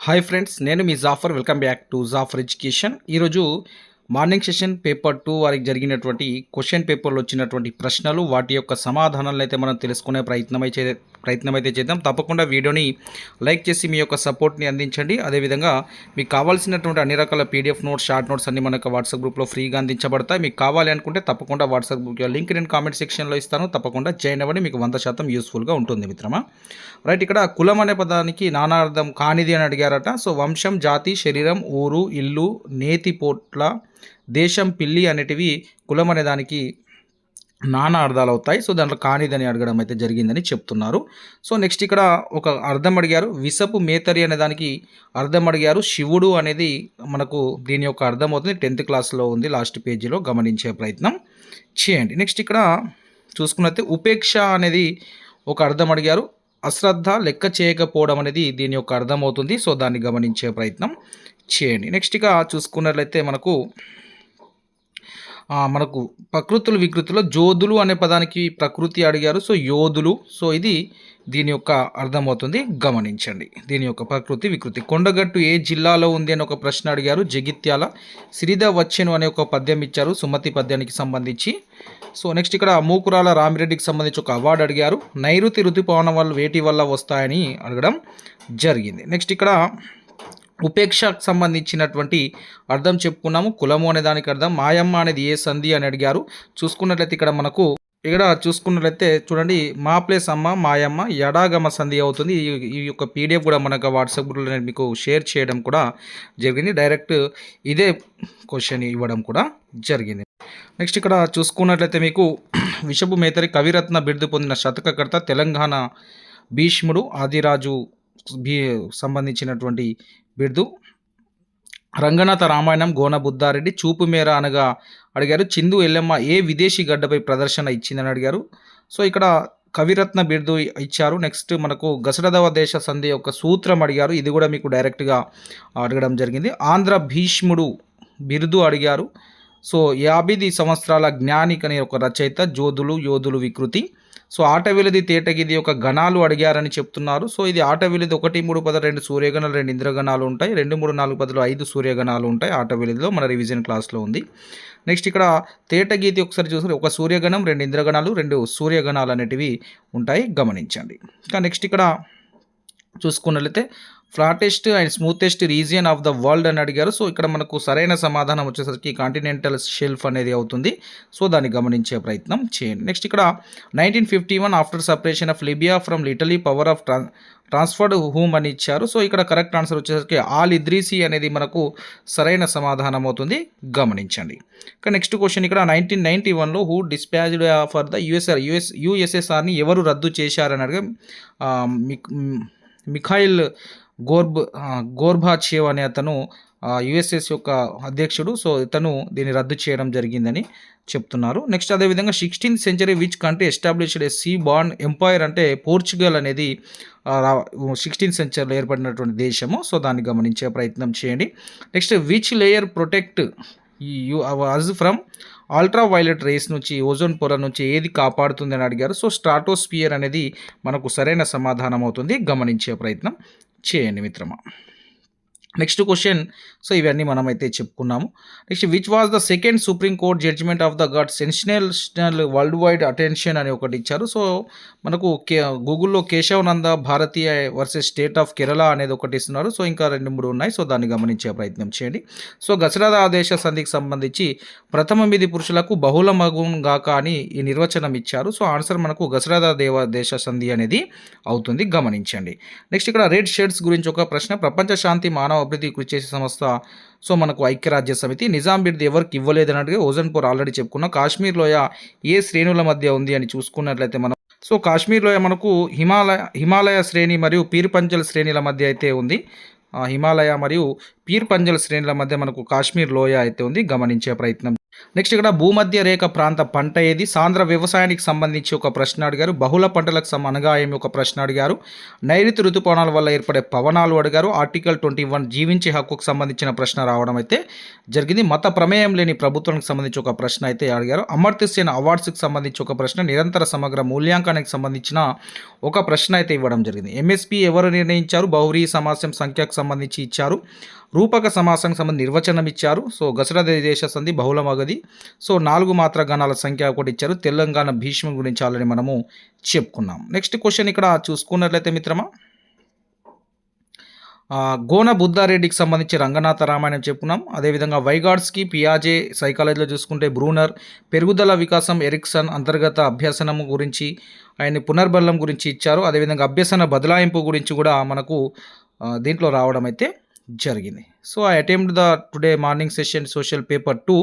Hi friends నేను మీ Jaffar welcome back to Jaffar education ఈరోజు morning session paper two వారికి జరిగినటువంటి క్వశ్చన్ పేపర్లో వచ్చినటువంటి ప్రశ్నలు వాటి యొక్క సమాధానాలు అయితే మనం తెలుసుకునే ప్రయత్నం అయితే ప్రయత్నం అయితే చేద్దాం. తప్పకుండా వీడియోని లైక్ చేసి మీ యొక్క సపోర్ట్ని అందించండి. అదేవిధంగా మీకు కావాల్సినటువంటి అన్ని రకాల పీడిఎఫ్ నోట్స్ షార్ట్ నోట్స్ అన్ని మనకు వాట్సాప్ గ్రూప్లో ఫ్రీగా అందించబడతాయి. మీకు కావాలి అనుకుంటే తప్పకుండా వాట్సాప్ గ్రూప్ లింక్ నేను కామెంట్ సెక్షన్లో ఇస్తాను. తప్పకుండా జాయిన్ అవ్వండి. మీకు వంద శాతం యూస్ఫుల్గా ఉంటుంది మిత్రమా. రైట్ ఇక్కడ కులం అనే పదానికి నానార్థం కానిది అని అడిగారట. సో వంశం జాతి శరీరం ఊరు ఇల్లు నేతి పోట్ల దేశం పిల్లి అనేటివి కులం అనే దానికి నానా అర్థాలు అవుతాయి సో దాంట్లో కానిదని అడగడం అయితే జరిగిందని చెప్తున్నారు. సో నెక్స్ట్ ఇక్కడ ఒక అర్థం అడిగారు. విసపు మేతరి అనే దానికి అర్థం అడిగారు. శివుడు అనేది మనకు దీని యొక్క అర్థం అవుతుంది టెన్త్ క్లాస్లో ఉంది లాస్ట్ పేజీలో గమనించే ప్రయత్నం చేయండి. నెక్స్ట్ ఇక్కడ చూసుకున్నట్లయితే ఉపేక్ష అనేది ఒక అర్థం అడిగారు. అశ్రద్ధ లెక్క చేయకపోవడం అనేది దీని యొక్క అర్థం అవుతుంది సో దాన్ని గమనించే ప్రయత్నం చేయండి. నెక్స్ట్ ఇక చూసుకున్నట్లయితే మనకు మనకు ప్రకృతులు వికృతిలో జోధులు అనే పదానికి ప్రకృతి అడిగారు. సో యోధులు. సో ఇది దీని యొక్క అర్థమవుతుంది. గమనించండి. దీని యొక్క ప్రకృతి వికృతి. కొండగట్టు ఏ జిల్లాలో ఉంది అని ఒక ప్రశ్న అడిగారు. జగిత్యాల. సిరిద వచ్చెను అనే ఒక పద్యం ఇచ్చారు. సుమతి పద్యానికి సంబంధించి. సో నెక్స్ట్ ఇక్కడ మూకురాల రామిరెడ్డికి సంబంధించి ఒక అవార్డు అడిగారు. నైరుతి ఋతుపవనం వల్ల వేటి వల్ల వస్తాయని అడగడం జరిగింది. నెక్స్ట్ ఇక్కడ ఉపేక్షకు సంబంధించినటువంటి అర్థం చెప్పుకున్నాము. కులము అనే దానికి అర్థం. మాయమ్మ అనేది ఏ సంధి అని అడిగారు. చూసుకున్నట్లయితే ఇక్కడ మనకు ఇక్కడ చూసుకున్నట్లయితే చూడండి మా ప్లేస్ అమ్మ మాయమ్మ ఎడాగమ సంధి అవుతుంది. ఈ యొక్క పీడిఎఫ్ కూడా మనకు వాట్సాప్ గ్రూప్లో నేను మీకు షేర్ చేయడం కూడా జరిగింది. డైరెక్ట్ ఇదే క్వశ్చన్ ఇవ్వడం కూడా జరిగింది. నెక్స్ట్ ఇక్కడ చూసుకున్నట్లయితే మీకు విషపు మేతరి కవిరత్న బిరుదు పొందిన శతకకర్త తెలంగాణ భీష్ముడు ఆదిరాజు భీ సంబంధించినటువంటి బిరుదు రంగనాథ రామాయణం గోన బుద్ధారెడ్డి చూపు మేర అనగా అడిగారు చిందు ఎల్లమ్మ ఏ విదేశీ గడ్డపై ప్రదర్శన ఇచ్చిందని అడిగారు. సో ఇక్కడ కవిరత్న బిరుదు ఇచ్చారు. నెక్స్ట్ మనకు గసడదవ దేశ సంధి యొక్క సూత్రం అడిగారు. ఇది కూడా మీకు డైరెక్ట్గా అడగడం జరిగింది. ఆంధ్ర భీష్ముడు బిరుదు అడిగారు. సో యాభై సంవత్సరాల జ్ఞానిక్ అనే ఒక రచయిత జోధులు యోధులు వికృతి. సో ఆట వెలిది తేటగిది ఒక గణాలు అడిగారని చెప్తున్నారు. సో ఇది ఆట వెలిది ఒకటి మూడు పద రెండు సూర్యగణాలు రెండు ఇంద్రగణాలు ఉంటాయి. రెండు మూడు నాలుగు పదలు ఐదు సూర్యగణాలు ఉంటాయి. ఆట వెలిదిలో మన రివిజన్ క్లాస్లో ఉంది. నెక్స్ట్ ఇక్కడ తేటగీతి ఒకసారి చూసారు ఒక సూర్యగణం రెండు ఇంద్రగణాలు రెండు సూర్యగణాలు అనేటివి ఉంటాయి. గమనించండి. ఇంకా నెక్స్ట్ ఇక్కడ చూసుకున్నట్లయితే flattest and smoothest region of the world అని అడిగారు. సో ఇక్కడ మనకు సరైన సమాధానం వచ్చేసరికి కాంటినెంటల్ షెల్ఫ్ అనేది అవుతుంది. సో దాన్ని గమనించే ప్రయత్నం చేయండి. నెక్స్ట్ ఇక్కడ nineteen fifty one after separation of Libya from Italy power of Tron transferred whom అని ఇచ్చారు. సో ఇక్కడ కరెక్ట్ ఆన్సర్ వచ్చేసరికి ఆల్ ఇద్రీసి అనేది మనకు సరైన సమాధానం అవుతుంది. గమనించండి. ఇక నెక్స్ట్ క్వశ్చన్ ఇక్కడ నైన్టీన్ నైన్టీ వన్లో who dispatched for the USR US యుఎస్ఎస్ఆర్ని ఎవరు రద్దు చేశారని అడిగా. మిఖాయిల్ గోర్బ్ గోర్బాచేవ్ అనే అతను యుఎస్ఎస్ యొక్క అధ్యక్షుడు. సో ఇతను దీన్ని రద్దు చేయడం జరిగిందని చెప్తున్నారు. నెక్స్ట్ అదేవిధంగా sixteenth century which country established a seaborne empire అంటే పోర్చుగల్ అనేది సిక్స్టీన్త్ సెంచరీలో ఏర్పడినటువంటి దేశము. సో దాన్ని గమనించే ప్రయత్నం చేయండి. Next which layer protect you us from ultraviolet rays నుంచి ఓజోన్ పొర నుంచి ఏది కాపాడుతుంది అని అడిగారు. సో స్ట్రాటోస్పియర్ అనేది మనకు సరైన సమాధానం అవుతుంది. గమనించే ప్రయత్నం చేయండి మిత్రమా. Next question. సో ఇవన్నీ మనమైతే చెప్పుకున్నాము. Next which was the second supreme court judgement of the sensational world wide attention అని ఒకటి ఇచ్చారు. సో మనకు కే గూగుల్లో Kesavananda Bharati versus state of Kerala అనేది ఒకటి ఇస్తున్నారు. సో ఇంకా రెండు మూడు ఉన్నాయి. సో దాన్ని గమనించే ప్రయత్నం చేయండి. సో గసరాద ఆదేశ సంధికి సంబంధించి ప్రథమ మీది పురుషులకు బహుళ మగున్ గాక అని ఈ నిర్వచనం ఇచ్చారు. సో ఆన్సర్ మనకు గసరాద దేవ దేశ సంధి అనేది అవుతుంది. గమనించండి. నెక్స్ట్ ఇక్కడ రెడ్ షేడ్స్ గురించి ఒక ప్రశ్న. ప్రపంచ శాంతి మానవ అభివృద్ధి కృషి చేసే సంస్థ. సో మనకు ఐక్యరాజ్య సమితి నిజాం బిర్ది ఎవరికి ఇవ్వలేదన్నట్టుగా ఓజన్పూర్ ఆల్రెడీ చెప్పుకున్నాం కాశ్మీర్ లోయ ఏ శ్రేణుల మధ్య ఉంది అని చూసుకున్నట్లయితే మనం. సో కాశ్మీర్ లోయ మనకు హిమాలయ హిమాలయ శ్రేణి మరియు పీర్ పంజల్ శ్రేణుల మధ్య అయితే ఉంది. హిమాలయ మరియు పీర్ పంజల్ శ్రేణుల మధ్య మనకు కాశ్మీర్ లోయ అయితే ఉంది. గమనించే ప్రయత్నం నెక్స్ట్ ఇక్కడ భూమధ్య రేఖ ప్రాంత పంట ఏది? సాంద్ర వ్యవసాయానికి సంబంధించి ఒక ప్రశ్న అడిగారు. బహుళ పంటలకు సం అనగా ఏమి ఒక ప్రశ్న అడిగారు. నైరుతి ఋతుపవనాల వల్ల ఏర్పడే పవనాలు అడిగారు. ఆర్టికల్ ట్వంటీ వన్ జీవించే హక్కుకు సంబంధించిన ప్రశ్న రావడం అయితే జరిగింది. మత ప్రమేయం లేని ప్రభుత్వానికి సంబంధించి ఒక ప్రశ్న అయితే అడిగారు. అమర్త్యసేన అవార్డ్స్కి సంబంధించి ఒక ప్రశ్న నిరంతర సమగ్ర మూల్యాంకనానికి సంబంధించిన ఒక ప్రశ్న అయితే ఇవ్వడం జరిగింది. ఎంఎస్పీ ఎవరు నిర్ణయించారు? బౌరీ సమాజం సంఖ్యకు సంబంధించి ఇచ్చారు. రూపక సమాసానికి సంబంధించి నిర్వచనం ఇచ్చారు. సో గసరదేశ సంధి బహుళ మగది సో నాలుగు మాత్ర గణాల సంఖ్య ఒకటి ఇచ్చారు. తెలంగాణ భీష్మ గురించి ఆల్రెడీ మనము చెప్పుకున్నాం. నెక్స్ట్ క్వశ్చన్ ఇక్కడ చూసుకున్నట్లయితే మిత్రమా గోన బుద్ధారెడ్డికి సంబంధించి రంగనాథ రామాయణం చెప్పుకున్నాం. అదేవిధంగా వైగాడ్స్కి పియాజే సైకాలజీలో చూసుకుంటే బ్రూనర్ పెరుగుదల వికాసం ఎరిక్సన్ అంతర్గత అభ్యసనం గురించి ఆయన పునర్బలం గురించి ఇచ్చారు. అదేవిధంగా అభ్యసన బదలాయింపు గురించి కూడా మనకు దీంట్లో రావడం అయితే జరిగింది. So I attempt the today morning session social paper to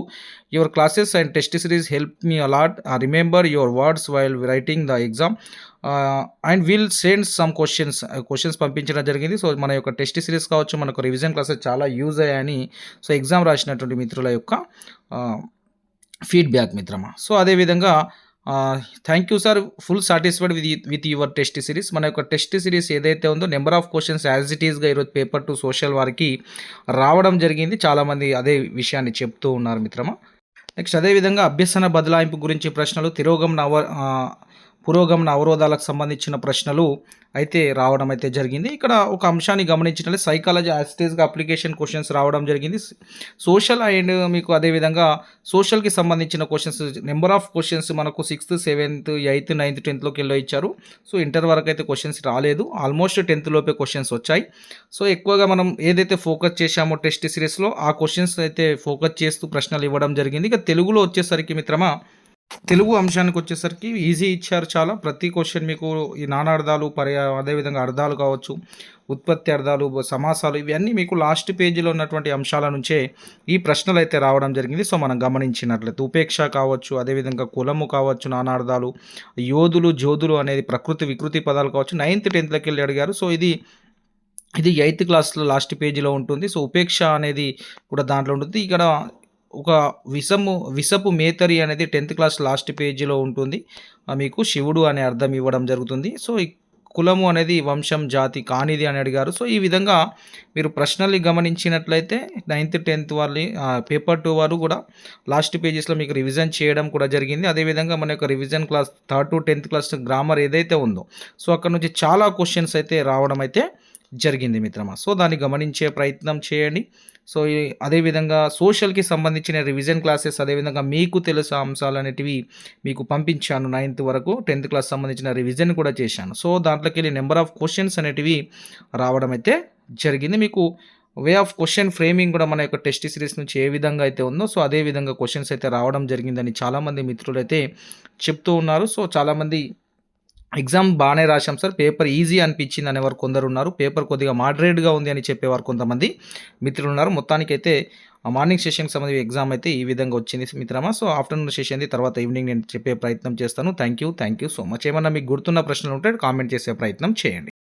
your classes and test series help me a lot remember your words while writing the exam and will send some questions questions పంపించడం జరిగింది. So మన యొక్క test series కావచ్చు మనకు revision classes చాలా use అయ్యాయని so exam రాసినటువంటి మిత్రుల యొక్క uh, ఫీడ్బ్యాక్ మిత్రమా. సో అదేవిధంగా thank you sir full satisfied with with your test series మన యొక్క టెస్ట్ సిరీస్ ఏదైతే ఉందో number of questions as it ఈస్గా ఈరోజు పేపర్ టు సోషల్ వారికి రావడం జరిగింది. చాలామంది అదే విషయాన్ని చెప్తూ ఉన్నారు మిత్రమా. నెక్స్ట్ అదేవిధంగా అభ్యసన బదలాయింపు గురించి ప్రశ్నలు తిరోగమన అవ పురోగమన అవరోధాలకు సంబంధించిన ప్రశ్నలు అయితే రావడం అయితే జరిగింది. ఇక్కడ ఒక అంశాన్ని గమనించినట్లయితే సైకాలజీ యాస్టేజ్గా అప్లికేషన్ క్వశ్చన్స్ రావడం జరిగింది. సోషల్ అండ్ మీకు అదేవిధంగా సోషల్కి సంబంధించిన క్వశ్చన్స్ నెంబర్ ఆఫ్ క్వశ్చన్స్ మనకు సిక్స్త్ సెవెంత్ ఎయిత్ నైన్త్ టెన్త్లోకి వెళ్ళి ఇచ్చారు. సో ఇంటర్ వరకు అయితే క్వశ్చన్స్ రాలేదు. ఆల్మోస్ట్ టెన్త్ లోపే క్వశ్చన్స్ వచ్చాయి. సో ఎక్కువగా మనం ఏదైతే ఫోకస్ చేశామో టెస్ట్ సిరీస్లో ఆ క్వశ్చన్స్ అయితే ఫోకస్ చేస్తూ ప్రశ్నలు ఇవ్వడం జరిగింది. ఇక తెలుగులో వచ్చేసరికి మిత్రమా తెలుగు అంశానికి వచ్చేసరికి ఈజీ ఇచ్చారు చాలా. ప్రతి క్వశ్చన్ మీకు ఈ నానార్థాలు పర్యా అదేవిధంగా అర్థాలు కావచ్చు ఉత్పత్తి అర్థాలు సమాసాలు ఇవన్నీ మీకు లాస్ట్ పేజీలో ఉన్నటువంటి అంశాల నుంచే ఈ ప్రశ్నలు అయితే రావడం జరిగింది. సో మనం గమనించినట్లయితే ఉపేక్ష కావచ్చు అదేవిధంగా కులము కావచ్చు నానార్థాలు యోధులు జోధులు అనేది ప్రకృతి వికృతి పదాలు కావచ్చు నైన్త్ టెన్త్లోకి వెళ్ళి అడిగారు. సో ఇది ఇది ఎయిత్ క్లాస్లో లాస్ట్ పేజీలో ఉంటుంది. సో ఉపేక్ష అనేది కూడా దాంట్లో ఉంటుంది. ఇక్కడ ఒక విషము విషపు మేతరి అనేది టెన్త్ క్లాస్ లాస్ట్ పేజీలో ఉంటుంది. మీకు శివుడు అనే అర్థం ఇవ్వడం జరుగుతుంది. సో ఈ కులము అనేది వంశం జాతి కానిది అని అడిగారు. సో ఈ విధంగా మీరు ప్రశ్నల్ని గమనించినట్లయితే నైన్త్ టెన్త్ వాళ్ళు పేపర్ టూ వారు కూడా లాస్ట్ పేజెస్లో మీకు రివిజన్ చేయడం కూడా జరిగింది. అదేవిధంగా మన యొక్క revision class third to tenth class grammar ఏదైతే ఉందో సో అక్కడ నుంచి చాలా క్వశ్చన్స్ అయితే రావడం అయితే జరిగింది మిత్రమా. సో దాన్ని గమనించే ప్రయత్నం చేయండి. సో ఈ- అదేవిధంగా సోషల్కి సంబంధించిన రివిజన్ క్లాసెస్ అదేవిధంగా మీకు తెలుసు అంశాలు అనేటివి మీకు పంపించాను నైన్త్ వరకు టెన్త్ క్లాస్ సంబంధించిన రివిజన్ కూడా చేశాను. సో దాంట్లోకి వెళ్ళి నెంబర్ ఆఫ్ క్వశ్చన్స్ అనేటివి రావడం అయితే జరిగింది. మీకు వే ఆఫ్ క్వశ్చన్ ఫ్రేమింగ్ కూడా మన యొక్క టెస్ట్ సిరీస్ నుంచి ఏ విధంగా అయితే ఉందో సో అదే విధంగా క్వశ్చన్స్ అయితే రావడం జరిగిందని చాలామంది మిత్రులు అయితే చెప్తూ ఉన్నారు. సో చాలామంది ఎగ్జామ్ బాగానే రాశాం సార్. పేపర్ ఈజీ అనిపించింది అనేవారు కొందరు ఉన్నారు పేపర్ కొద్దిగా మోడరేట్గా ఉంది అని చెప్పేవారు కొంతమంది మిత్రులు ఉన్నారు మొత్తానికైతే అయితే మార్నింగ్ సెషన్కి సంబంధించి ఎగ్జామ్ అయితే ఈ విధంగా వచ్చింది మిత్రమా. సో ఆఫ్టర్నూన్ సెషన్ తర్వాత ఈవినింగ్ నేను చెప్పే ప్రయత్నం చేస్తాను. Thank you thank you so much. ఏమన్నా మీకు గుర్తున్న ప్రశ్నలు ఉంటే కామెంట్ చేసే ప్రయత్నం చేయండి.